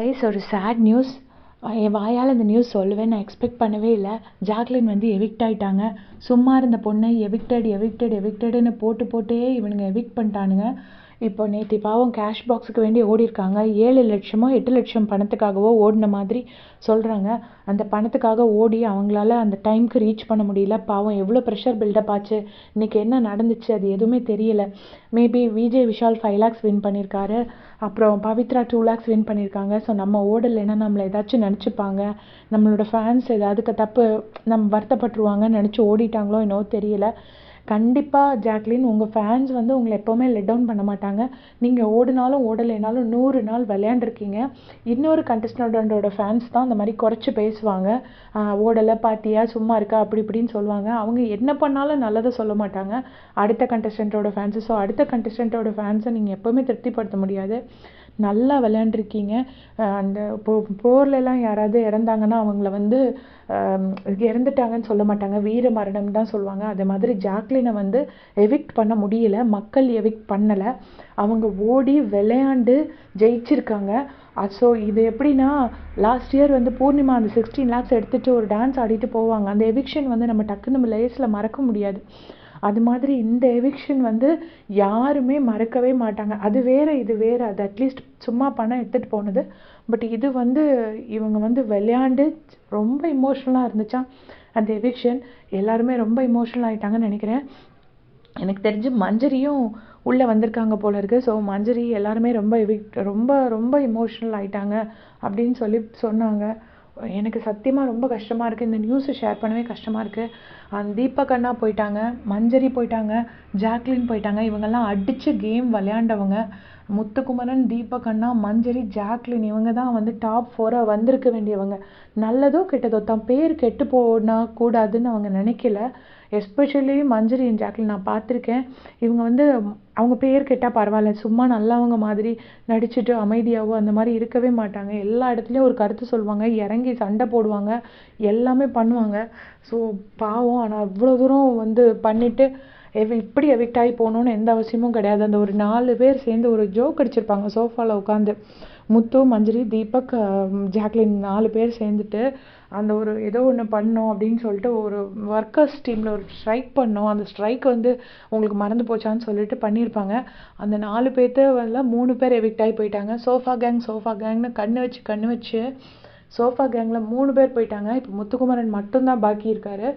Guys ஒரு sad news என் வாயால் இந்த நியூஸ் சொல்லுவேன் நான் எக்ஸ்பெக்ட் பண்ணவே இல்லை. ஜாக்லின் வந்து எவிக்ட் ஆகிட்டாங்க சும்மா இருந்த பொண்ணை எவிக்டட் எவிக்டட் எவிக்டடுன்னு போட்டு போட்டே இவனுங்க எவிக்ட் பண்ணிட்டானுங்க. இப்போ நேற்று பாவம் கேஷ் பாக்ஸுக்கு வேண்டி ஓடிருக்காங்க ஏழு லட்சமோ எட்டு லட்சம் பணத்துக்காகவோ ஓடின மாதிரி சொல்கிறாங்க அந்த பணத்துக்காக ஓடி அவங்களால அந்த டைம்க்கு ரீச் பண்ண முடியல. பாவம் எவ்வளோ ப்ரெஷர் பில்டப் ஆச்சு. இன்றைக்கி என்ன நடந்துச்சு அது எதுவுமே தெரியல. Maybe Vijay Vishal five lakhs win பண்ணியிருக்காரு. அப்புறம் பவித்ரா டூ லேக்ஸ் வின் பண்ணியிருக்காங்க. ஸோ நம்ம ஓடலைன்னா நம்மளை ஏதாச்சும் நினச்சிப்பாங்க. நம்மளோட ஃபேன்ஸ் ஏதாவதுக்கு தப்பு நம்ம வருத்தப்பட்டுருவாங்கன்னு நினச்சி ஓடிட்டாங்களோ என்னவோ தெரியல. கண்டிப்பாக ஜாக்லின் உங்கள் ஃபேன்ஸ் வந்து உங்களை எப்போவுமே லெட் டவுன் பண்ண மாட்டாங்க. நீங்கள் ஓடினாலும் ஓடலைனாலும் நூறு நாள் விளையாண்டுருக்கீங்க. இன்னொரு கண்டஸ்டண்டோட ஃபேன்ஸ் தான் அந்த மாதிரி குறைச்சி பேசுவாங்க. ஓடலை பாத்தியா சும்மா இருக்கா அப்படி இப்படின்னு சொல்லுவாங்க. அவங்க என்ன பண்ணாலும் நல்லதை சொல்ல மாட்டாங்க. அடுத்த கண்டஸ்டண்ட்டோட ஃபேன்ஸு ஸோ அடுத்த கண்டஸ்டண்ட்டோட ஃபேன்ஸை நீங்கள் எப்போவுமே திருப்திப்படுத்த முடியாது. நல்லா விளையாண்டுருக்கீங்க. அந்த போ போர்லலாம் யாராவது இறந்தாங்கன்னா அவங்கள வந்து இறந்துட்டாங்கன்னு சொல்ல மாட்டாங்க. வீர மரணம் தான் சொல்லுவாங்க. அதே மாதிரி ஜாக்லினை வந்து எவிக்ட் பண்ண முடியல. மக்கள் எவிக்ட் பண்ணலை. அவங்க ஓடி விளையாண்டு ஜெயிச்சிருக்காங்க. ஸோ இது எப்படின்னா லாஸ்ட் இயர் வந்து பூர்ணிமா அந்த சிக்ஸ்டீன் லேக்ஸ் எடுத்துகிட்டு ஒரு டான்ஸ் ஆடிட்டு போவாங்க. அந்த எவிக்ஷன் வந்து நம்ம டக்குன்னு நம்ம லேஸில் மறக்க முடியாது. அது மாதிரி இந்த எவிக்ஷன் வந்து யாருமே மறக்கவே மாட்டாங்க. அது வேறு இது வேறு. அது அட்லீஸ்ட் சும்மா பணம் எடுத்துகிட்டு போனது. பட் இது வந்து இவங்க வந்து விளையாண்டு ரொம்ப இமோஷ்னலாக இருந்துச்சா? அந்த எவிக்ஷன் எல்லாருமே ரொம்ப இமோஷ்னல் ஆகிட்டாங்கன்னு நினைக்கிறேன். எனக்கு தெரிஞ்சு மஞ்சரியும் உள்ளே வந்திருக்காங்க போல இருக்குது ஸோ மஞ்சரி எல்லாருமே ரொம்ப எவிக் ரொம்ப ரொம்ப இமோஷ்னல் ஆகிட்டாங்க அப்படின்னு சொல்லி சொன்னாங்க. எனக்கு சத்தியமாக ரொம்ப கஷ்டமாக இருக்குது இந்த நியூஸை ஷேர் பண்ணவே கஷ்டமாக இருக்குது அந்த தீபக் அண்ணா போயிட்டாங்க மஞ்சரி போயிட்டாங்க ஜாக்லின் போயிட்டாங்க. இவங்கெல்லாம் அடித்து கேம் விளையாண்டவங்க. முத்துக்குமரன் தீபக் அண்ணா மஞ்சரி ஜாக்லின் இவங்க தான் வந்து டாப் ஃபோராக வந்திருக்க வேண்டியவங்க. நல்லதோ கெட்டதோ தான் பேர் கெட்டு போனா கூடாதுன்னு அவங்க நினைக்கல. எஸ்பெஷலி மஞ்சரி அண்ட் ஜாக்லின் நான் பார்த்துருக்கேன். இவங்க வந்து அவங்க பேர் கெட்டால் பரவாயில்ல சும்மா நல்லவங்க மாதிரி நடிச்சுட்டு அமைதியாகவோ அந்த மாதிரி இருக்கவே மாட்டாங்க. எல்லா இடத்துலையும் ஒரு கருத்து சொல்லுவாங்க இறங்கி சண்டை போடுவாங்க எல்லாமே பண்ணுவாங்க. ஸோ பாவம் ஆனால் அவ்வளோ தூரம் வந்து பண்ணிவிட்டு எவ் இப்படி எவிக்ட் ஆகி போகணுன்னு எந்த அவசியமும் கிடையாது. அந்த ஒரு நாலு பேர் சேர்ந்து ஒரு ஜோக் அடிச்சிருப்பாங்க. சோஃபாவில் உட்காந்து முத்து மஞ்சரி தீபக் ஜாக்லின் நாலு பேர் சேர்ந்துட்டு அந்த ஒரு ஏதோ ஒன்று பண்ணோம் அப்படின்னு சொல்லிட்டு ஒரு ஒர்க்கர்ஸ் டீமில் ஒரு ஸ்ட்ரைக் பண்ணோம். அந்த ஸ்ட்ரைக் வந்து உங்களுக்கு மறந்து போச்சான்னு சொல்லிட்டு பண்ணியிருப்பாங்க. அந்த நாலு பேர்த்த மூணு பேர் எவிக்ட் ஆகி போயிட்டாங்க. சோஃபா கேங் சோஃபா கேங்னு கண்ணு வச்சு கண்ணு வச்சு சோஃபா கேங்கில் மூணு பேர் போயிட்டாங்க. இப்போ முத்துக்குமரன் மட்டும்தான் பாக்கி இருக்காரு.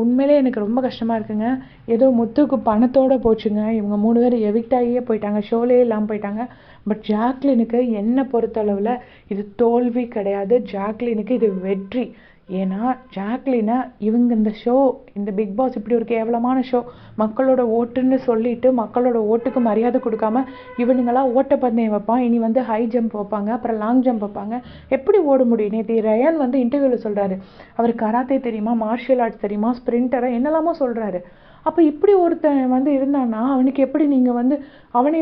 உண்மையிலே எனக்கு ரொம்ப கஷ்டமாக இருக்குங்க. ஏதோ முத்துக்கு பணத்தோடு போச்சுங்க. இவங்க மூணு பேர் எவிக்ட் ஆகியே போயிட்டாங்க. ஷோலே இல்லாமல் போயிட்டாங்க. பட் ஜாக்லினுக்கு என்னை பொறுத்தளவில் இது தோல்வி கிடையாது. ஜாக்லினுக்கு இது வெற்றி. ஏன்னா ஜாக்லினை இவங்க இந்த ஷோ இந்த பிக் பாஸ் இப்படி ஒரு கேவலமான ஷோ மக்களோட ஓட்டுன்னு சொல்லிட்டு மக்களோட ஓட்டுக்கு மரியாதை கொடுக்காம இவனுங்களாம் ஓட்டப்பந்தயம் வைப்பான். இனி வந்து ஹை ஜம்ப் வைப்பாங்க அப்புறம் லாங் ஜம்ப் வைப்பாங்க. எப்படி ஓட முடியும்? நேற்று ரயான் வந்து இன்டர்வியூவில் சொல்கிறாரு அவர் கராத்தே தெரியுமா? மார்ஷியல் ஆர்ட்ஸ் தெரியுமா? ஸ்ப்ரிண்டரை என்னெல்லாமோ சொல்கிறாரு அப்போ இப்படி ஒருத்தன் வந்து இருந்தான்னா அவனுக்கு எப்படி நீங்கள் வந்து அவனை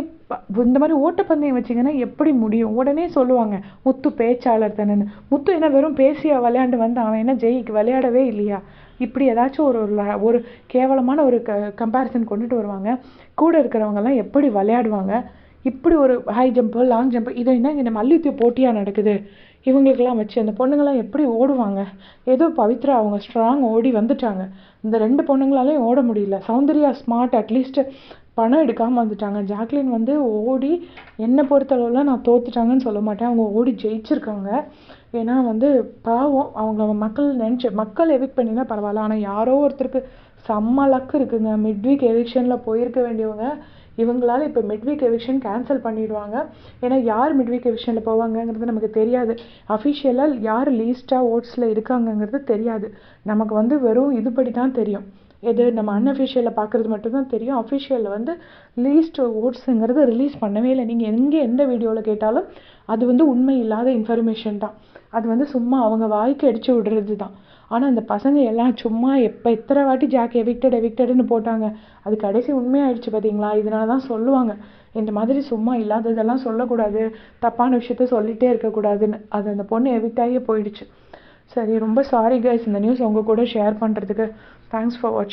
இந்த மாதிரி ஓட்டப்பந்தயம் வச்சிங்கன்னா எப்படி முடியும்? உடனே சொல்லுவாங்க முத்து பேச்சாளர் தானேன்னு. முத்து என்ன வெறும் பேசியா விளையாண்டு வந்து அவன் என்ன ஜெயிக்கு விளையாடவே இல்லையா? இப்படி ஏதாச்சும் ஒரு ஒரு கேவலமான ஒரு க கம்பேரிசன் கொண்டுட்டு வருவாங்க. கூட இருக்கிறவங்கெல்லாம் எப்படி விளையாடுவாங்க? இப்படி ஒரு ஹை ஜம்ப்பு லாங் ஜம்ப்பு இது என்ன இந்த மல்யுத்த போட்டியாக நடக்குது? இவங்களுக்கெல்லாம் வச்சு அந்த பொண்ணுங்கள்லாம் எப்படி ஓடுவாங்க? ஏதோ பவித்ரா அவங்க ஸ்ட்ராங் ஓடி வந்துட்டாங்க. இந்த ரெண்டு பொண்ணுங்களாலையும் ஓட முடியல. சௌந்தர்யா ஸ்மார்ட் அட்லீஸ்ட் பணம் எடுக்காமல் வந்துட்டாங்க. ஜாக்லின் வந்து ஓடி என்னை பொறுத்தளவில் நான் தோத்துட்டாங்கன்னு சொல்ல மாட்டேன். அவங்க ஓடி ஜெயிச்சிருக்காங்க. ஏன்னா வந்து பாவம் அவங்க மக்கள் நினச்சி மக்கள் எவிக் பண்ணினா பரவாயில்ல. ஆனால் யாரோ ஒருத்தருக்கு செம்ம லக்கு இருக்குங்க. மிட் வீக் எவிக்ஷனில் போயிருக்க வேண்டியவங்க இவங்களால இப்போ மிட்வீக் எவிக்ஷன் கேன்சல் பண்ணிடுவாங்க. ஏன்னா யார் மிட்வீக் எவிக்ஷனில் போவாங்கங்கிறது நமக்கு தெரியாது. அஃபிஷியலாக யார் லீஸ்ட்டாக ஓட்ஸில் இருக்காங்கங்கிறது தெரியாது. நமக்கு வந்து வெறும் இதுபடி தான் தெரியும். எது நம்ம அன்அஃபிஷியலில் பார்க்குறது மட்டும்தான் தெரியும். அஃபிஷியலில் வந்து லீஸ்ட் ஓட்ஸுங்கிறது ரிலீஸ் பண்ணவே இல்லை. நீங்கள் எங்கே எந்த வீடியோவில் கேட்டாலும் அது வந்து உண்மை இல்லாத இன்ஃபர்மேஷன் தான். அது வந்து சும்மா அவங்க வாய்க்கு அடித்து விடுறது தான். ஆனால் அந்த பசங்க எல்லாம் சும்மா எப்போ எத்தனை வாட்டி ஜாக் எவிக்டட் எவிக்டடுன்னு போட்டாங்க. அது கடைசி உண்மையாயிடுச்சு பார்த்தீங்களா இதனால தான் சொல்லுவாங்க. இந்த மாதிரி சும்மா இல்லாததெல்லாம் சொல்லக்கூடாது. தப்பான விஷயத்த சொல்லிகிட்டே இருக்கக்கூடாதுன்னு. அது அந்த பொண்ணு எவிக்ட் ஆகியே போயிடுச்சு. சரி ரொம்ப சாரி கைஸ் இந்த நியூஸ் உங்கள் கூட ஷேர் பண்ணுறதுக்கு தேங்க்ஸ் ஃபார் வாட்சிங்